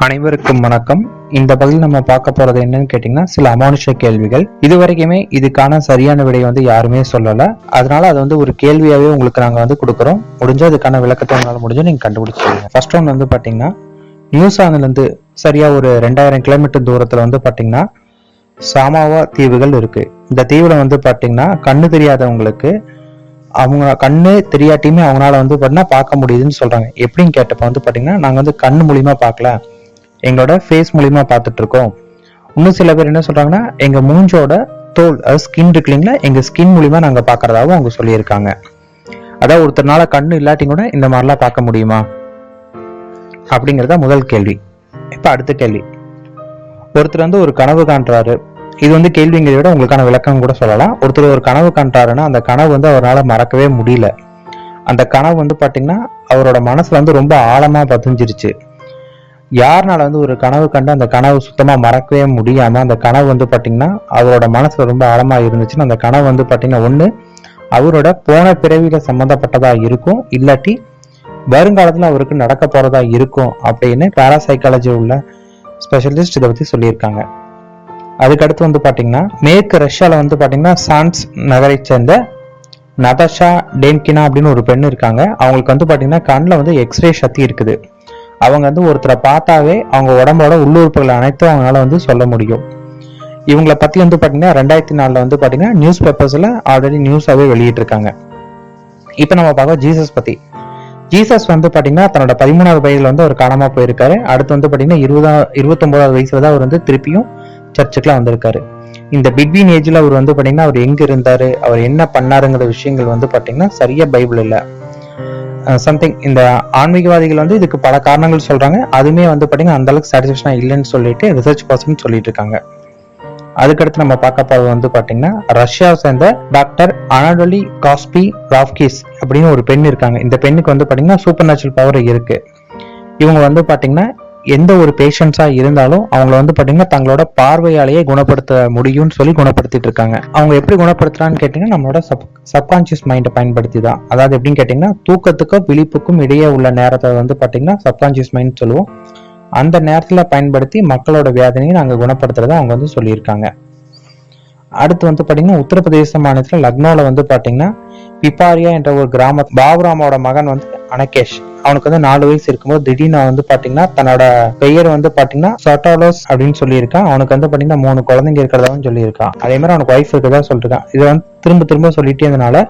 அனைவருக்கும் வணக்கம். இந்த பகுதியில் நம்ம பார்க்க போறது என்னன்னு கேட்டிங்கன்னா சில அமானுஷ கேள்விகள். இது வரைக்குமே இதுக்கான சரியான விடையை வந்து யாருமே சொல்லல. அதனால அது வந்து ஒரு கேள்வியாவே உங்களுக்கு நாங்க வந்து கொடுக்குறோம். முடிஞ்சா அதுக்கான விளக்கத்தை உங்களால் முடிஞ்சா நீங்க கண்டுபிடிச்சிருங்க ஃபர்ஸ்ட் ஒன் வந்து பாத்தீங்கன்னா நியூசிலாந்துல இருந்து சரியா ஒரு ரெண்டாயிரம் கிலோமீட்டர் தூரத்துல வந்து பாத்தீங்கன்னா சாமாவா தீவுகள் இருக்கு. இந்த தீவுல வந்து பாத்தீங்கன்னா கண்ணு தெரியாதவங்களுக்கு அவங்க கண்ணு தெரியாட்டியுமே அவங்களால வந்து பார்த்தீங்கன்னா பார்க்க முடியுதுன்னு சொல்றாங்க. எப்படின்னு கேட்டப்ப வந்து பாத்தீங்கன்னா நாங்க வந்து கண்ணு மூலியமா பார்க்கல. எங்களோட ஃபேஸ் மூலியமா பார்த்துட்டு இருக்கோம் இன்னும் சில பேர் என்ன சொல்றாங்கன்னா எங்க மூஞ்சோட தோல் அதாவது ஸ்கின் இருக்கு இல்லைங்களா எங்க ஸ்கின் மூலியமா நாங்க பாக்குறதாவும் அவங்க சொல்லியிருக்காங்க. அதாவது ஒருத்தர்னால கண்ணு இல்லாட்டி கூட இந்த மாதிரிலாம் பார்க்க முடியுமா? அப்படிங்கறத முதல் கேள்வி. இப்ப அடுத்த கேள்வி. ஒருத்தர் வந்து ஒரு கனவு காண்றாரு. இது வந்து கேள்விங்கிறத விட உங்களுக்கான விளக்கம் கூட சொல்லலாம். ஒருத்தர் ஒரு கனவு காண்றாருன்னா அந்த கனவு வந்து அவரால் மறக்கவே முடியல. அந்த கனவு வந்து பாத்தீங்கன்னா அவரோட மனசுல வந்து ரொம்ப ஆழமா பதிஞ்சிருச்சு. யாருனால வந்து ஒரு கனவு கண்டு அந்த கனவு சுத்தமா மறக்கவே முடியாம அந்த கனவு வந்து பாத்தீங்கன்னா அவரோட மனசுல ரொம்ப ஆழமா இருந்துச்சுன்னா அந்த கனவு வந்து பாத்தீங்கன்னா ஒண்ணு அவரோட போன பிறவியில சம்மந்தப்பட்டதாக இருக்கும். இல்லாட்டி வருங்காலத்துல அவருக்கு நடக்க போறதா இருக்கும் அப்படின்னு பாராசைக்காலஜி உள்ள ஸ்பெஷலிஸ்ட் இதை பத்தி சொல்லியிருக்காங்க. அதுக்கடுத்து வந்து பாத்தீங்கன்னா மேற்கு ரஷ்யால வந்து பாத்தீங்கன்னா சான்ஸ் நகரை சேர்ந்த நதஷா டேன்கினா அப்படின்னு ஒரு பெண் இருக்காங்க. அவங்களுக்கு வந்து பாத்தீங்கன்னா கண்ணில் வந்து எக்ஸ்ரே சக்தி இருக்குது. அவங்க வந்து ஒருத்தரை பார்த்தாவே அவங்க உடம்போட உள்ளுறுப்புகள் அனைத்தும் அவங்களால வந்து சொல்ல முடியும். இவங்களை பத்தி வந்து பாத்தீங்கன்னா ரெண்டாயிரத்தி நாலுல வந்து பாத்தீங்கன்னா நியூஸ் பேப்பர்ஸ்ல ஆல்ரெடி நியூஸாவே வெளியிட்டிருக்காங்க. இப்போ நம்ம பார்க்க ஜீசஸ் பத்தி. ஜீசஸ் வந்து பாத்தீங்கன்னா தன்னோட பதிமூணாவது வயதுல வந்து அவர் காணாம போயிருக்காரு. அடுத்து வந்து பாத்தீங்கன்னா இருபதா இருபத்தொன்பதாவது வயசுல தான் அவர் வந்து திருப்பியும் சர்ச்சுக்குலாம் வந்திருக்காரு. இந்த பிட்வீன் ஏஜ்ல அவர் வந்து பாத்தீங்கன்னா அவர் எங்க இருந்தாரு அவர் என்ன பண்ணாருங்கிற விஷயங்கள் வந்து பாத்தீங்கன்னா சரியா பைபிள் இல்லை. Uh, சம்திங் இந்த ஆன்மீகவாதிகள் வந்து இதுக்கு பல காரணங்கள் சொல்றாங்க. அதுவுமே வந்து பார்த்தீங்கன்னா அந்தளவுக்கு அளவுக்கு இல்லைன்னு சொல்லிட்டு ரிசர்ச் பர்சன் சொல்லிட்டு இருக்காங்க. அதுக்கடுத்து நம்ம பார்க்க போறது வந்து பாத்தீங்கன்னா ரஷ்யாவை சேர்ந்த டாக்டர் அனடோலி காஸ்பி ராவ்கிஸ் அப்படின்னு ஒரு பெண் இருக்காங்க. இந்த பெண்ணுக்கு வந்து பாத்தீங்கன்னா சூப்பர் நேச்சுரல் பவர் இருக்கு. இவங்க வந்து பாத்தீங்கன்னா எந்த ஒரு பேஷண்ட்ஸா இருந்தாலும் அவங்கள வந்து பார்த்தீங்கன்னா தங்களோட பார்வையாலேயே குணப்படுத்த முடியும்னு சொல்லி குணப்படுத்திட்டு இருக்காங்க. அவங்க எப்படி குணப்படுத்துறான்னு கேட்டீங்கன்னா நம்மளோட சப் சப்கான்சியஸ் மைண்டை பயன்படுத்தி தான். அதாவது எப்படின்னு கேட்டீங்கன்னா தூக்கத்துக்கும் விழிப்புக்கும் இடையே உள்ள நேரத்தை வந்து பார்த்தீங்கன்னா சப்கான்சியஸ் மைண்ட் சொல்லுவோம். அந்த நேரத்தில் பயன்படுத்தி மக்களோட வேதனையை நாங்கள் குணப்படுத்துறதா அவங்க வந்து சொல்லியிருக்காங்க. அடுத்து வந்து பார்த்தீங்கன்னா உத்தரப்பிரதேச மாநிலத்தில் லக்னோவில் வந்து பார்த்தீங்கன்னா பிபாரியா என்ற ஒரு கிராம பாபுராமோட மகன் வந்து அனகேஷ். அவனுக்கு வந்து நாலு வயசு இருக்கும்போது திடீர்னு வந்து பாத்தீங்கன்னா தன்னோட பெயர் வந்து பாத்தீங்கன்னா சட்டாலோஸ் அப்படின்னு சொல்லியிருக்கான். அவனுக்கு வந்து பாத்தீங்கன்னா மூணு குழந்தைங்க இருக்கிறதாவும் சொல்லியிருக்கான். அதே மாதிரி அவனுக்கு ஒய்ஃப் இருக்கிறதா சொல்லிருக்கான் இதை வந்து திரும்ப திரும்ப சொல்லிட்டே இருந்தனால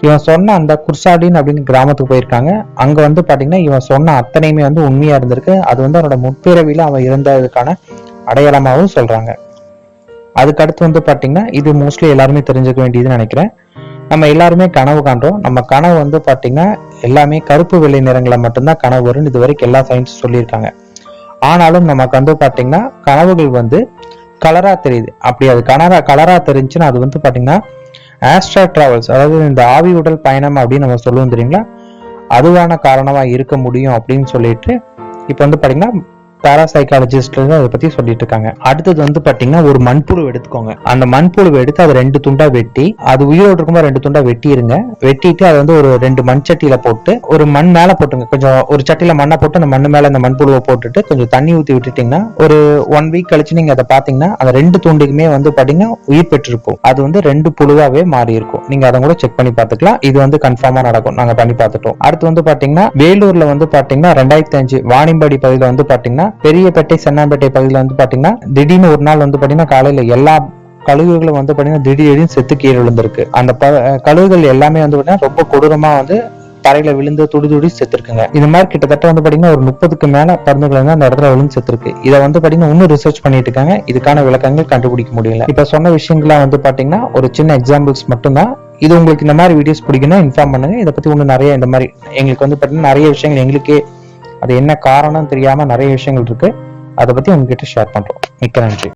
இவன் சொன்ன அந்த குர்சாடின் அப்படின்னு கிராமத்துக்கு போயிருக்காங்க. அங்க வந்து பாத்தீங்கன்னா இவன் சொன்ன அத்தனையுமே வந்து உண்மையா இருந்திருக்கு. அது வந்து அவனோட முற்பிறவியில அவன் இருந்ததுக்கான அடையாளமாகவும் சொல்றாங்க. அதுக்கடுத்து வந்து பாத்தீங்கன்னா இது மோஸ்ட்லி எல்லாருமே தெரிஞ்சுக்க வேண்டியதுன்னு நினைக்கிறேன். நம்ம எல்லாருமே கனவு காண்றோம். நம்ம கனவு வந்து பார்த்தீங்கன்னா எல்லாமே கருப்பு வெள்ளை நிறங்களை மட்டும்தான் கனவு வரும்னு இது வரைக்கும் எல்லா சயின்ஸ் சொல்லியிருக்காங்க. ஆனாலும் நமக்கு வந்து பார்த்தீங்கன்னா கனவுகள் வந்து கலராக தெரியுது. அப்படி அது கலரா கலராக தெரிஞ்சுன்னா அது வந்து பார்த்தீங்கன்னா ஆஸ்ட்ரா டிராவல்ஸ் அதாவது இந்த ஆவி உடல் பயணம் அப்படின்னு நம்ம சொல்லுவோம் தெரியுங்களா? அதுவான காரணமாக இருக்க முடியும் அப்படின்னு சொல்லிட்டு இப்போ வந்து பார்த்தீங்கன்னா பேராசைக்காலஜிஸ்ட் அதை பத்தி சொல்லிட்டு இருக்காங்க அடுத்தது வந்து பாத்தீங்கன்னா ஒரு மண்புழு எடுத்துக்கோங்க. அந்த மண்புழுவை எடுத்து அதை ரெண்டு துண்டா வெட்டி அது உயிரோடு இருக்கும்போது ரெண்டு துண்டா வெட்டிடுங்க வெட்டிட்டு அதை வந்து ஒரு ரெண்டு மண் சட்டியில போட்டு ஒரு மண் மேல போட்டுங்க. கொஞ்சம் ஒரு சட்டியில மண்ணை போட்டு அந்த மண் மேல அந்த மண்புழுவை போட்டுட்டு கொஞ்சம் தண்ணி ஊத்தி விட்டுட்டீங்கன்னா ஒரு ஒன் வீக் கழிச்சு நீங்க அதை பாத்தீங்கன்னா அந்த ரெண்டு துண்டுக்குமே வந்து பாத்தீங்கன்னா உயிர் பெற்றிருக்கும். அது வந்து ரெண்டு புழுவாவே மாறி இருக்கும் நீங்க அதை கூட செக் பண்ணி பாத்துக்கலாம் இது வந்து கன்ஃபார்மா நடக்கும். நாங்க பண்ணி பார்த்துட்டோம். அடுத்து வந்து பாத்தீங்கன்னா வேலூர்ல வந்து பாத்தீங்கன்னா ரெண்டாயிரத்தி அஞ்சு வாணிம்படி பகுதியில வந்து பாத்தீங்கன்னா பெரியப்பேட்டை சென்னாம்பேட்டை பகுதியில வந்து பாத்தீங்கன்னா திடீர்னு ஒரு நாள் வந்து பாத்தீங்கன்னா காலையில எல்லா கழுகுகளும் வந்து பாத்தீங்கன்னா திடீர்னு செத்து கீழே விழுந்திருக்கு. அந்த கழுகுகள் எல்லாமே வந்து பாத்தீங்கன்னா ரொம்ப கொடூரமா வந்து தரையில விழுந்து துடி துடி செத்துருக்குங்க. இந்த மாதிரி கிட்டத்தட்ட வந்து பாத்தீங்கன்னா ஒரு முப்பதுக்கு மேல பருந்துகள் வந்து அந்த இடத்துல விழுந்து செத்துருக்கு. இதை வந்து பாத்தீங்கன்னா இன்னும் ரிசர்ச் பண்ணிட்டு இருக்காங்க. இதுக்கான விளக்கங்கள் கண்டுபிடிக்க முடியல. இப்ப சொன்ன விஷயங்கள்லாம் வந்து பாத்தீங்கன்னா ஒரு சின்ன எக்ஸாம்பிள்ஸ் மட்டும்தான். இது உங்களுக்கு இந்த மாதிரி வீடியோஸ் பிடிக்கணும் இன்ஃபார்ம் பண்ணுங்க. இதை பத்தி இன்னும் நிறைய இந்த மாதிரி எங்களுக்கு வந்து பாத்தீங்கன்னா நிறைய விஷயங்கள் எங்களுக்கே அது என்ன காரணம் தெரியாம நிறைய விஷயங்கள் இருக்கு. அதை பத்தி உங்ககிட்ட ஷேர் பண்றோம். மிக்க நன்றி.